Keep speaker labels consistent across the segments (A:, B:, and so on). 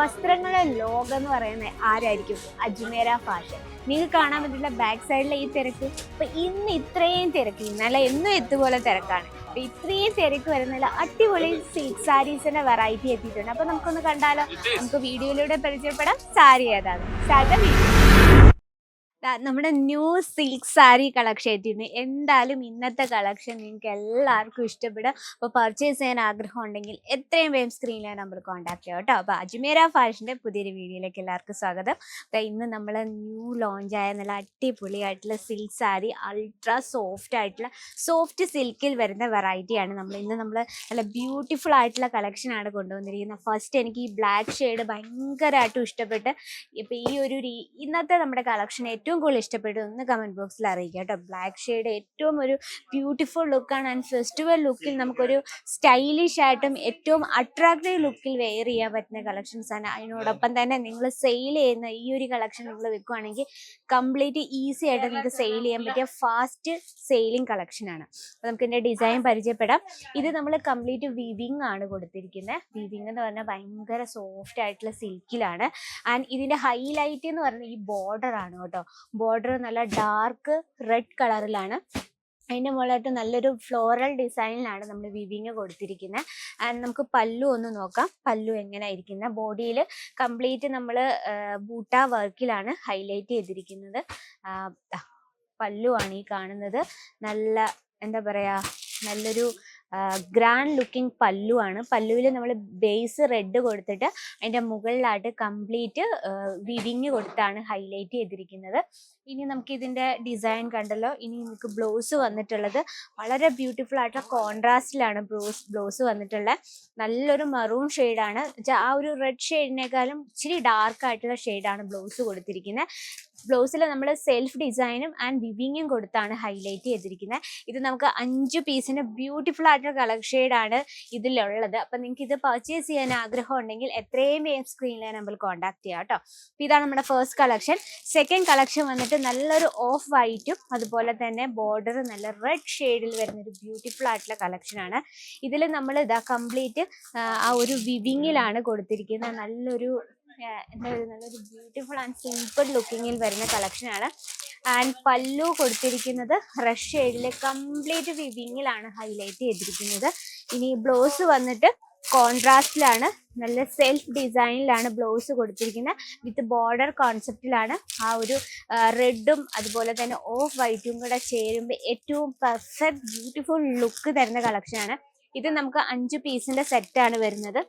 A: വസ്ത്രങ്ങളുടെ ലോകം എന്ന് പറയുന്നത് ആരായിരിക്കും? അജ്മേര ഫാഷൻ. നിങ്ങൾക്ക് കാണാൻ പറ്റില്ല ബാക്ക് സൈഡിലെ ഈ തിരക്ക്. അപ്പൊ ഇന്ന് ഇത്രയും തിരക്ക് ഇന്നലെ എന്നും എത്തുപോലെ തിരക്കാണ്. അപ്പൊ ഇത്രയും തിരക്ക് വരുന്നില്ല അടിപൊളി സിൽക്ക് സാരീസിന്റെ വെറൈറ്റി എത്തിയിട്ടുണ്ട്. അപ്പൊ നമുക്കൊന്ന് കണ്ടാലോ? നമുക്ക് വീഡിയോയിലൂടെ പരിചയപ്പെടാം. സാരി ഏതാണ്? Start video. നമ്മുടെ ന്യൂ സിൽക്ക് സാരി കളക്ഷൻ എത്തിയിരുന്നു എന്തായാലും ഇന്നത്തെ കളക്ഷൻ നിങ്ങൾക്ക് എല്ലാവർക്കും ഇഷ്ടപ്പെടും. അപ്പോൾ പർച്ചേസ് ചെയ്യാൻ ആഗ്രഹം ഉണ്ടെങ്കിൽ എത്രയും വേഗം സ്ക്രീനിലെ നമ്പർ കോൺടാക്ട് ചെയ്യാം കേട്ടോ. അപ്പോൾ അജ്മീര ഫാഷന്റെ പുതിയൊരു വീഡിയോയിലേക്ക് എല്ലാവർക്കും സ്വാഗതം. അപ്പോൾ ഇന്ന് നമ്മൾ ന്യൂ ലോഞ്ച് ആയ നല്ല അടിപൊളിയായിട്ടുള്ള സിൽക്ക് സാരി അൾട്രാ സോഫ്റ്റ് ആയിട്ടുള്ള സോഫ്റ്റ് സിൽക്കിൽ വരുന്ന വെറൈറ്റിയാണ് നമ്മൾ ഇന്ന് നമ്മൾ നല്ല ബ്യൂട്ടിഫുൾ ആയിട്ടുള്ള കളക്ഷനാണ് കൊണ്ടുവന്നിരിക്കുന്നത്. ഫസ്റ്റ് എനിക്ക് ഈ ബ്ലാക്ക് ഷെയ്ഡ് ഭയങ്കരമായിട്ടും ഇഷ്ടപ്പെട്ട് ഇപ്പോൾ ഈ ഒരു ഇന്നത്തെ നമ്മുടെ കളക്ഷൻ ഏറ്റവും കൂടുതൽ ഇഷ്ടപ്പെട്ടു ഒന്ന് കമന്റ് ബോക്സിൽ അറിയിക്കുക കേട്ടോ. ബ്ലാക്ക് ഷെയ്ഡ് ഏറ്റവും ഒരു ബ്യൂട്ടിഫുൾ ലുക്കാണ് ആൻഡ് ഫെസ്റ്റിവൽ ലുക്കിൽ നമുക്കൊരു സ്റ്റൈലിഷ് ആയിട്ടും ഏറ്റവും അട്രാക്റ്റീവ് ലുക്കിൽ വെയർ ചെയ്യാൻ പറ്റുന്ന കളക്ഷൻസ് ആണ്. അതിനോടൊപ്പം തന്നെ നിങ്ങൾ സെയിൽ ചെയ്യുന്ന ഈ ഒരു കളക്ഷൻ നിങ്ങൾ വെക്കുവാണെങ്കിൽ കംപ്ലീറ്റ് ഈസി ആയിട്ട് നിങ്ങൾക്ക് സെയിൽ ചെയ്യാൻ പറ്റിയ ഫാസ്റ്റ് സെയിലിംഗ് കളക്ഷനാണ് അപ്പോൾ നമുക്ക് ഇതിന്റെ ഡിസൈൻ പരിചയപ്പെടാം. ഇത് നമ്മൾ കംപ്ലീറ്റ് വിവിങ് ആണ് കൊടുത്തിരിക്കുന്നത് വിവിങ് എന്ന് പറഞ്ഞാൽ ഭയങ്കര സോഫ്റ്റ് ആയിട്ടുള്ള സിൽക്കിലാണ് ആൻഡ് ഇതിന്റെ ഹൈലൈറ്റ് എന്ന് പറഞ്ഞാൽ ഈ ബോർഡർ ആണ് കേട്ടോ. ബോർഡർ നല്ല ഡാർക്ക് റെഡ് കളറിലാണ് അതിന്റെ മുകളിലായിട്ട് നല്ലൊരു ഫ്ലോറൽ ഡിസൈനിലാണ് നമ്മൾ വിവിങ് കൊടുത്തിരിക്കുന്നത് ആൻഡ് നമുക്ക് പല്ലു ഒന്ന് നോക്കാം. പല്ലു എങ്ങനെ ഇരിക്കുന്നത് ബോഡിയിൽ കംപ്ലീറ്റ് നമ്മൾ ബൂട്ട വർക്കിലാണ് ഹൈലൈറ്റ് ചെയ്തിരിക്കുന്നത്. പല്ലു ആണ് ഈ കാണുന്നത്. നല്ല എന്താ പറയുക നല്ലൊരു ഗ്രാൻഡ് ലുക്കിംഗ് പല്ലു ആണ്. പല്ലുവിൽ നമ്മൾ ബേസ് റെഡ് കൊടുത്തിട്ട് അതിന്റെ മുകളിലായിട്ട് കംപ്ലീറ്റ് വിവിങ് കൊടുത്താണ് ഹൈലൈറ്റ് ചെയ്തിരിക്കുന്നത്. ഇനി നമുക്ക് ഇതിന്റെ ഡിസൈൻ കണ്ടല്ലോ. ഇനി നമുക്ക് ബ്ലൗസ് വന്നിട്ടുള്ളത്. വളരെ ബ്യൂട്ടിഫുൾ ആയിട്ടുള്ള കോൺട്രാസ്റ്റിലാണ് ബ്ലൗസ് ബ്ലൗസ് വന്നിട്ടുള്ളത്. നല്ലൊരു മറൂൺ ഷെയ്ഡാണ് ആ ഒരു റെഡ് ഷെയ്ഡിനേക്കാളും ഇച്ചിരി ഡാർക്ക് ആയിട്ടുള്ള ഷെയ്ഡാണ് ബ്ലൗസ് കൊടുത്തിരിക്കുന്നത് ബ്ലൗസിൽ നമ്മൾ സെൽഫ് ഡിസൈനും ആൻഡ് വിവിങ്ങും കൊടുത്താണ് ഹൈലൈറ്റ് ചെയ്തിരിക്കുന്നത് ഇത് നമുക്ക് അഞ്ച് പീസിന് ബ്യൂട്ടിഫുൾ ആയിട്ടുള്ള കളർ ആണ് ഇതിലുള്ളത്. അപ്പൊ നിങ്ങൾക്ക് ഇത് പർച്ചേസ് ചെയ്യാൻ ആഗ്രഹം ഉണ്ടെങ്കിൽ എത്രയും വേഗം സ്ക്രീനിലെ നമ്മൾ കോൺടാക്ട് ചെയ്യാം കേട്ടോ അപ്പോൾ ഇതാണ് നമ്മുടെ ഫസ്റ്റ് കളക്ഷൻ സെക്കൻഡ് കളക്ഷൻ വന്നിട്ട് നല്ലൊരു ഓഫ് വൈറ്റും അതുപോലെ തന്നെ ബോർഡർ നല്ല റെഡ് ഷെയ്ഡിൽ വരുന്ന ഒരു ബ്യൂട്ടിഫുൾ ആയിട്ടുള്ള കളക്ഷനാണ് ഇതിൽ നമ്മൾ ഇതാ കംപ്ലീറ്റ് ആ ഒരു വിവിങ്ങിലാണ് കൊടുത്തിരിക്കുന്നത്. നല്ലൊരു എന്താ പറയുക നല്ലൊരു ബ്യൂട്ടിഫുൾ ആൻഡ് സിമ്പിൾ ലുക്കിങ്ങിൽ വരുന്ന കളക്ഷനാണ് ആൻഡ് പല്ലു കൊടുത്തിരിക്കുന്നത് റഷ് ഷെയ്ഡിൽ കംപ്ലീറ്റ് വിവിങ്ങിലാണ് ഹൈലൈറ്റ് ചെയ്തിരിക്കുന്നത്. ഇനി ബ്ലൗസ് വന്നിട്ട് കോൺട്രാസ്റ്റിലാണ് നല്ല സെൽഫ് ഡിസൈനിലാണ് ബ്ലൗസ് കൊടുത്തിരിക്കുന്നത്. വിത്ത് ബോർഡർ കോൺസെപ്റ്റിലാണ് ആ ഒരു റെഡും അതുപോലെ തന്നെ ഓഫ് വൈറ്റും കൂടെ ചേരുമ്പോൾ ഏറ്റവും പെർഫെക്റ്റ് ബ്യൂട്ടിഫുൾ ലുക്ക് തരുന്ന കളക്ഷനാണ് ഇത് നമുക്ക് അഞ്ച് പീസിന്റെ സെറ്റാണ് വരുന്നത്.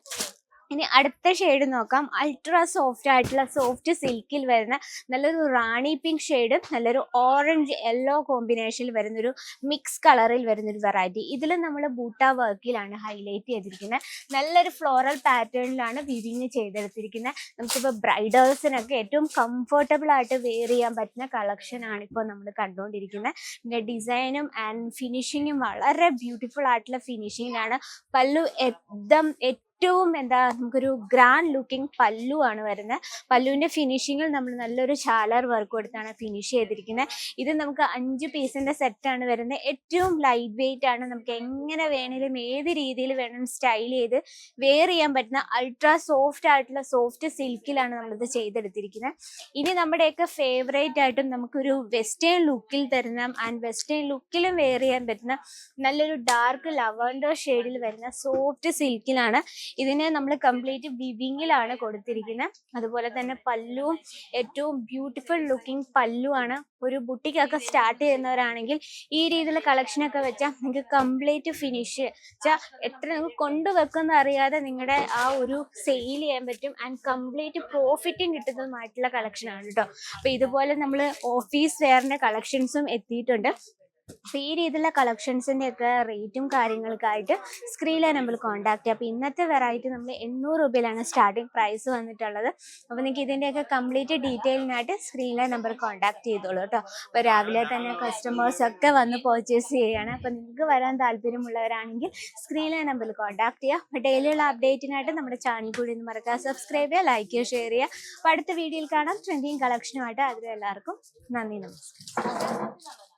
A: ഇനി അടുത്ത ഷെയ്ഡ് നോക്കാം. അൾട്രാ സോഫ്റ്റ് ആയിട്ടുള്ള സോഫ്റ്റ് സിൽക്കിൽ വരുന്ന നല്ലൊരു റാണി പിങ്ക് ഷെയ്ഡും നല്ലൊരു ഓറഞ്ച് യെല്ലോ കോമ്പിനേഷനിൽ വരുന്നൊരു മിക്സ് കളറിൽ വരുന്നൊരു വെറൈറ്റി ഇതിൽ നമ്മൾ ബൂട്ട വർക്കിലാണ് ഹൈലൈറ്റ് ചെയ്തിരിക്കുന്നത്. നല്ലൊരു ഫ്ലോറൽ പാറ്റേണിലാണ് വിവിങ് ചെയ്തെടുത്തിരിക്കുന്നത്. നമുക്കിപ്പോൾ ബ്രൈഡേഴ്സിനൊക്കെ ഏറ്റവും കംഫർട്ടബിൾ ആയിട്ട് വെയർ ചെയ്യാൻ പറ്റുന്ന കളക്ഷനാണ് ഇപ്പോൾ നമ്മൾ കണ്ടുകൊണ്ടിരിക്കുന്നത് പിന്നെ ഡിസൈനും ആൻഡ് ഫിനിഷിങ്ങും വളരെ ബ്യൂട്ടിഫുൾ ആയിട്ടുള്ള ഫിനിഷിങ്ങിലാണ് പല്ലു എക്ദം ഏറ്റവും എന്താ നമുക്കൊരു ഗ്രാൻഡ് ലുക്കിംഗ് പല്ലു ആണ് വരുന്നത് പല്ലുവിന്റെ ഫിനിഷിങ്ങിൽ നമ്മൾ നല്ലൊരു ഷാലർ വർക്ക് കൊടുത്താണ് ഫിനിഷ് ചെയ്തിരിക്കുന്നത് ഇത് നമുക്ക് അഞ്ച് പീസിന്റെ സെറ്റാണ് വരുന്നത് ഏറ്റവും ലൈറ്റ് വെയിറ്റ് ആണ് നമുക്ക് എങ്ങനെ വേണേലും ഏത് രീതിയിൽ വേണം സ്റ്റൈൽ ചെയ്ത് വെയർ ചെയ്യാൻ പറ്റുന്ന അൾട്രാ സോഫ്റ്റ് ആയിട്ടുള്ള സോഫ്റ്റ് സിൽക്കിലാണ് നമ്മളിത് ചെയ്തെടുത്തിരിക്കുന്നത് ഇനി നമ്മുടെയൊക്കെ ഫേവറേറ്റ് ആയിട്ടും നമുക്കൊരു വെസ്റ്റേൺ ലുക്കിൽ തരുന്ന ആൻഡ് വെസ്റ്റേൺ ലുക്കിലും വെയർ ചെയ്യാൻ പറ്റുന്ന നല്ലൊരു ഡാർക്ക് ലവൻഡർ ഷെയ്ഡിൽ വരുന്ന സോഫ്റ്റ് സിൽക്കിലാണ് ഇതിനെ നമ്മൾ കംപ്ലീറ്റ് വിവിങ്ങിലാണ് കൊടുത്തിരിക്കുന്നത് അതുപോലെ തന്നെ പല്ലുവും ഏറ്റവും ബ്യൂട്ടിഫുൾ ലുക്കിംഗ് പല്ലുവാണ് ഒരു ബുട്ടിക്കൊക്കെ സ്റ്റാർട്ട് ചെയ്യുന്നവരാണെങ്കിൽ ഈ രീതിയിൽ കളക്ഷനൊക്കെ വെച്ചാൽ നിങ്ങൾക്ക് കംപ്ലീറ്റ് ഫിനിഷ് വെച്ചാൽ എത്ര നിങ്ങൾക്ക് കൊണ്ടുവെക്കുന്ന അറിയാതെ നിങ്ങളുടെ ആ ഒരു സെയിൽ ചെയ്യാൻ പറ്റും. ആൻഡ് കംപ്ലീറ്റ് പ്രോഫിറ്റും കിട്ടുന്നതുമായിട്ടുള്ള കളക്ഷനാണ് കേട്ടോ അപ്പോൾ ഇതുപോലെ നമ്മൾ ഓഫീസ് വെയറിന്റെ കളക്ഷൻസും എത്തിയിട്ടുണ്ട്. അപ്പോൾ ഈ രീതിയിലുള്ള കളക്ഷൻസിന്റെ ഒക്കെ റേറ്റും കാര്യങ്ങളൊക്കെ ആയിട്ട് സ്ക്രീനിലെ നമ്മൾ കോണ്ടാക്ട് ചെയ്യുക അപ്പൊ ഇന്നത്തെ വെറൈറ്റി നമ്മൾ എണ്ണൂറ് രൂപയിലാണ് സ്റ്റാർട്ടിംഗ് പ്രൈസ് വന്നിട്ടുള്ളത്. അപ്പൊ നിങ്ങൾക്ക് ഇതിന്റെയൊക്കെ കംപ്ലീറ്റ് ഡീറ്റെയിലിനായിട്ട് സ്ക്രീനിലെ നമ്പർ കോണ്ടാക്ട് ചെയ്തോളൂ കേട്ടോ. അപ്പൊ രാവിലെ തന്നെ കസ്റ്റമേഴ്സ് ഒക്കെ വന്ന് പർച്ചേസ് ചെയ്യുകയാണ്. അപ്പൊ നിങ്ങൾക്ക് വരാൻ താല്പര്യമുള്ളവരാണെങ്കിൽ സ്ക്രീനിലെ നമ്പറിൽ കോൺടാക്ട് ചെയ്യുക ഡെയിലി ഡെയിലിയുള്ള അപ്ഡേറ്റിനായിട്ട് നമ്മുടെ ചാനൽ കൂടി ഒന്ന് മറക്കുക സബ്സ്ക്രൈബ് ചെയ്യുക ലൈക്ക് ചെയ്യുക ഷെയർ ചെയ്യുക. അപ്പൊ അടുത്ത വീഡിയോയിൽ കാണാം. ട്രെൻഡിങ് കളക്ഷനുമായിട്ട് അതിൽ എല്ലാവർക്കും നന്ദി നമസ്കാരം.